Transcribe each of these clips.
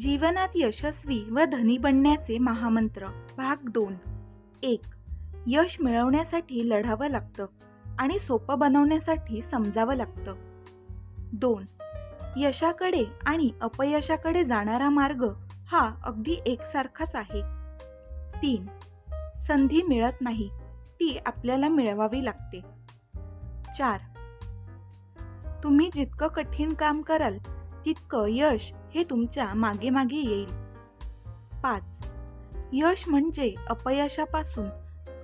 जीवनात यशस्वी व धनी बनण्याचे महामंत्र भाग दोन. एक. यश मिळवण्यासाठी लढावं लागतं आणि सोपं बनवण्यासाठी समजावं लागतं. दोन. यशाकडे आणि अपयशाकडे जाणारा मार्ग हा अगदी एकसारखाच आहे. तीन. संधी मिळत नाही ती आपल्याला मिळवावी लागते. चार. तुम्ही जितकं कठीण काम कराल तितकं यश हे तुमच्या मागे मागे येईल. पाच. यश म्हणजे अपयशापासून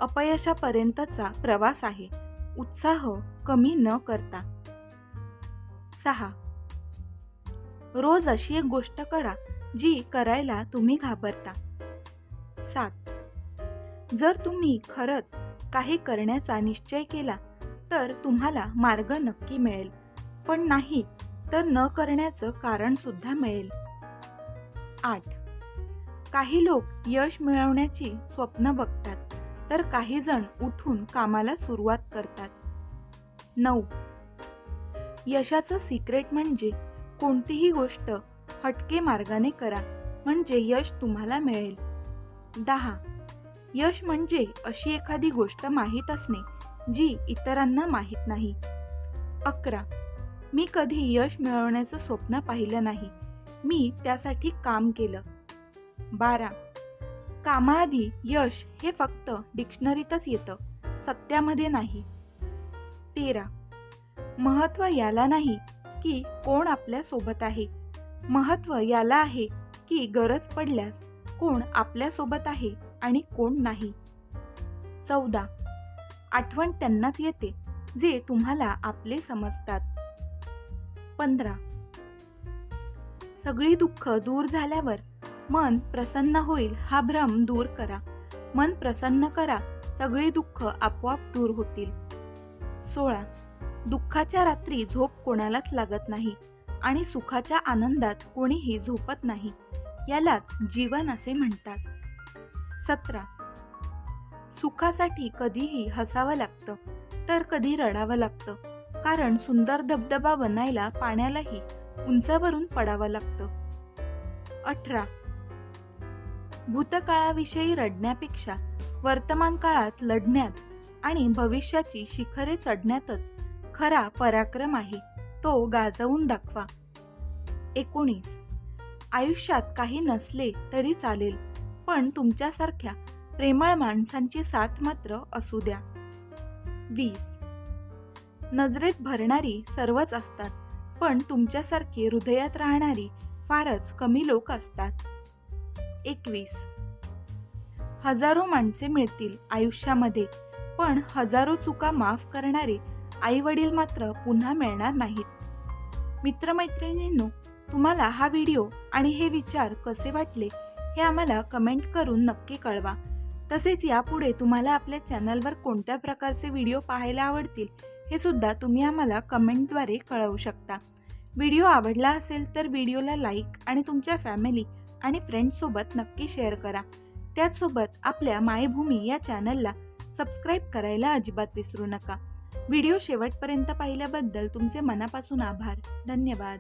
अपयशापर्यंतचा प्रवास आहे. उत्साह कमी न करता. सहा. रोज अशी एक गोष्ट करा जी करायला तुम्ही घाबरता. सात. जर तुम्ही खरंच काही करण्याचा निश्चय केला तर तुम्हाला मार्ग नक्की मिळेल. पण नाही तर न करण्याचं कारण सुद्धा मिळेल. आठ. काही लोक यश मिळवण्याची स्वप्न बघतात तर काही जण उठून कामाला सुरुवात करतात. नऊ. यशाचं सिक्रेट म्हणजे कोणतीही गोष्ट हटके मार्गाने करा म्हणजे यश तुम्हाला मिळेल. दहा. यश म्हणजे अशी एखादी गोष्ट माहीत असणे जी इतरांना माहीत नाही. अकरा. मी कधी यश मिळवण्याचं स्वप्न पाहिलं नाही. मी त्यासाठी काम केलं. बारा. कामाआधी यश हे फक्त डिक्शनरीतच येतं. सत्यामध्ये नाही. तेरा. महत्त्व याला नाही की कोण आपल्यासोबत आहे. महत्त्व याला आहे की गरज पडल्यास कोण आपल्यासोबत आहे आणि कोण नाही. चौदा. आठवण त्यांनाच येते जे तुम्हाला आपले समजतात. पंधरा. सगळी दुःख दूर झाल्यावर मन प्रसन्न होईल हा भ्रम दूर करा. मन प्रसन्न करा सगळी दुःख आपोआप दूर होतील. सोळा. दुःखाच्या रात्री झोप कोणालाच लागत नाही आणि सुखाच्या आनंदात कोणीही झोपत नाही यालाच जीवन असे म्हणतात. सतरा. सुखासाठी कधीही हसावं लागतं तर कधी रडावं लागतं. कारण सुंदर धबधबा बनायला पाण्यालाही उंचावरून पडावं लागतं. अठरा. भूतकाळाविषयी रडण्यापेक्षा वर्तमान काळात लढण्यात आणि भविष्याची शिखरे चढण्यातच खरा पराक्रम आहे तो गाजवून दाखवा. एकोणीस. आयुष्यात काही नसले तरी चालेल पण तुमच्यासारख्या प्रेमळ माणसांची साथ मात्र असू द्या. वीस. नजरेत भरणारी सर्वच असतात पण तुमच्यासारखी हृदयात राहणारी फारच कमी लोक असतात. एकवीस. हजारो माणसे मिळतील आयुष्यामध्ये पण हजारो चुका माफ करणारे आई वडील मात्र पुन्हा मिळणार नाहीत. मित्रमैत्रिणींनो तुम्हाला हा व्हिडिओ आणि हे विचार कसे वाटले हे आम्हाला कमेंट करून नक्की कळवा. तसेच यापुढे तुम्हाला आपल्या चॅनलवर कोणत्या प्रकारचे व्हिडिओ पाहायला आवडतील हे सुद्धा तुम्ही आम्हाला कमेंटद्वारे कळवू शकता. व्हिडिओ आवडला असेल तर व्हिडिओला लाईक आणि तुमच्या फॅमिली आणि फ्रेंड्ससोबत नक्की शेअर करा. त्याचसोबत आपल्या मायभूमी या चॅनलला सबस्क्राईब करायला अजिबात विसरू नका. व्हिडिओ शेवटपर्यंत पाहिल्याबद्दल तुमचे मनापासून आभार. धन्यवाद.